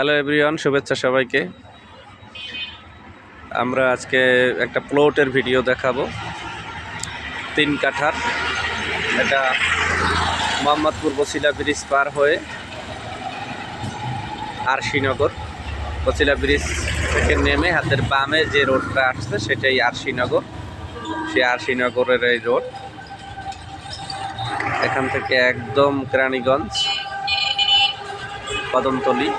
Hello everyone, শুভেচ্ছা সবাইকে। আমরা আজকে একটা প্লটের ভিডিও দেখাবো। তিন কাঠার, এটা মোহাম্মদপুর বসিলা ব্রিজ পার হয়ে আরশিনগর। বসিলা ব্রিজ থেকে নেমে হাতের বামে যে রোডটা আসছে, সেটাই আরশিনগর। সে আরশিনগরের এই রোড। এখান থেকে একদম কেরানীগঞ্জ, কদমতলি।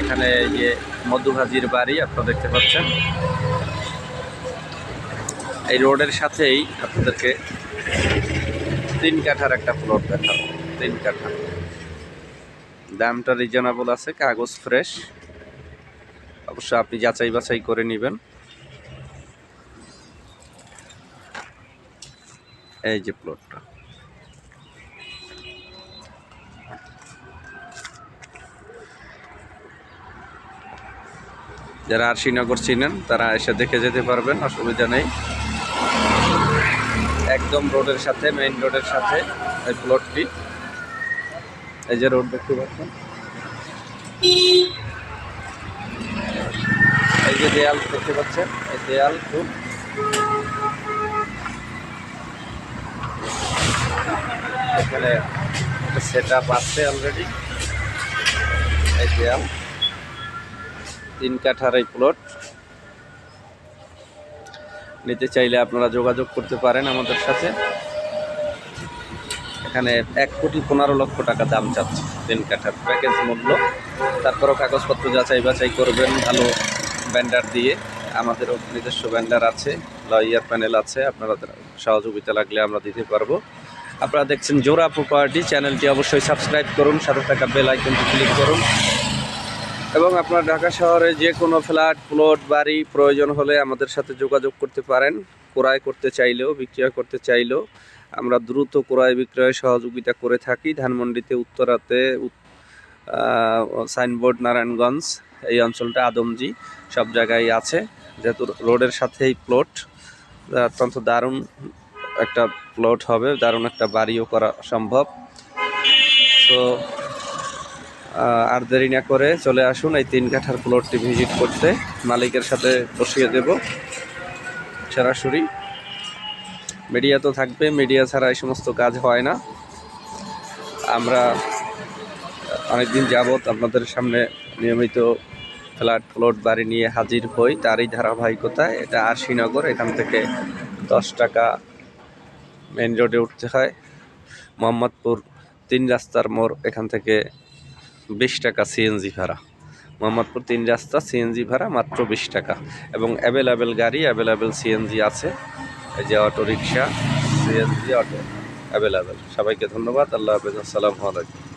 এখানে যে মধুভাজির বাড়ি, আপনারা দেখতে পাচ্ছেন। এই রোডের সাথেই আপনাদেরকে তিন কাঠার একটা প্লট দেখাবো। তিন কাঠা। দামটা রিজনেবল আছে, কাগজ ফ্রেশ অবশ্য আপনি যাচাই বাছাই করে নেবেন। এই যে প্লটটা যারা আর শ্রীনগর চিনেন, তারা এসে দেখে যেতে পারবেন, অসুবিধা নেই। একদম রোডের সাথে মেইন রোডের সাথে এই প্লটটি এই যে রোড দেখতে পাচ্ছেন। এই যে দেয়াল দেখতে পাচ্ছেন, এই দেয়াল খুব এখানে সেট আপ আছে অলরেডি এই দেয়াল। তিন কাঠার এই প্লট নিতে চাইলে আপনারা যোগাযোগ করতে পারেন আমাদের সাথে। এখানে এক কোটি পনেরো লক্ষ টাকা দাম চাচ্ছে তিন কাঠার প্যাকেজ মূল্য। তারপরও কাগজপত্র যাচাই বাছাই করবেন ভালো ব্যান্ডার দিয়ে। আমাদেরও নিজস্ব ব্যান্ডার আছে লয়ার প্যানেল আছে, আপনারা সহযোগিতা লাগলে আমরা দিতে পারব। আপনারা দেখছেন জোড়া প্রপার্টি চ্যানেলটি অবশ্যই সাবস্ক্রাইব করুন, সাথে থাকা বেল আইকনটি ক্লিক করুন। এবং আপনার ঢাকা শহরে যে কোনো ফ্ল্যাট, প্লট, বাড়ি প্রয়োজন হলে আমাদের সাথে যোগাযোগ করতে পারেন। ক্রয় করতে চাইলেও, বিক্রয় করতে চাইলেও আমরা দ্রুত ক্রয় বিক্রয় সহযোগিতা করে থাকি। ধানমন্ডিতে, উত্তরাতে সাইনবোর্ড নারায়ণগঞ্জ, এই অঞ্চলটা আদমজি, সব জায়গায় আছে। যেহেতু রোডের সাথেই প্লট অত্যন্ত দারুণ একটা প্লট হবে, দারুণ একটা বাড়িও করা সম্ভব। তো আর দেরি না করে চলে আসুন এই তিন কাঠার প্লটটি ভিজিট করতে। মালিকের সাথে বসিয়ে দেব সরাসরি। মিডিয়া তো থাকবে, মিডিয়া ছাড়া এই সমস্ত কাজ হয় না। আমরা অনেকদিন যাবৎ আপনাদের সামনে নিয়মিত ফ্ল্যাট, প্লট, বাড়ি নিয়ে হাজির হই। তারই ধারাবাহিকতায় এটা আরশিনগর, এখান থেকে দশ টাকা মেন রোডে উঠতে হয়। মোহাম্মদপুর তিন রাস্তার মোড়, এখান থেকে বিশ টাকা সিএনজি ভাড়া। মোহাম্মদপুর তিন রাস্তা, সিএনজি ভাড়া মাত্র বিশ টাকা। এবং অ্যাভেলেবেল গাড়ি অ্যাভেলেবেল সিএনজি আছে। এই যে auto rickshaw CNG, auto available সবাইকে ধন্যবাদ, আল্লাহ হাফেজ, আসসালামু আলাইকুম।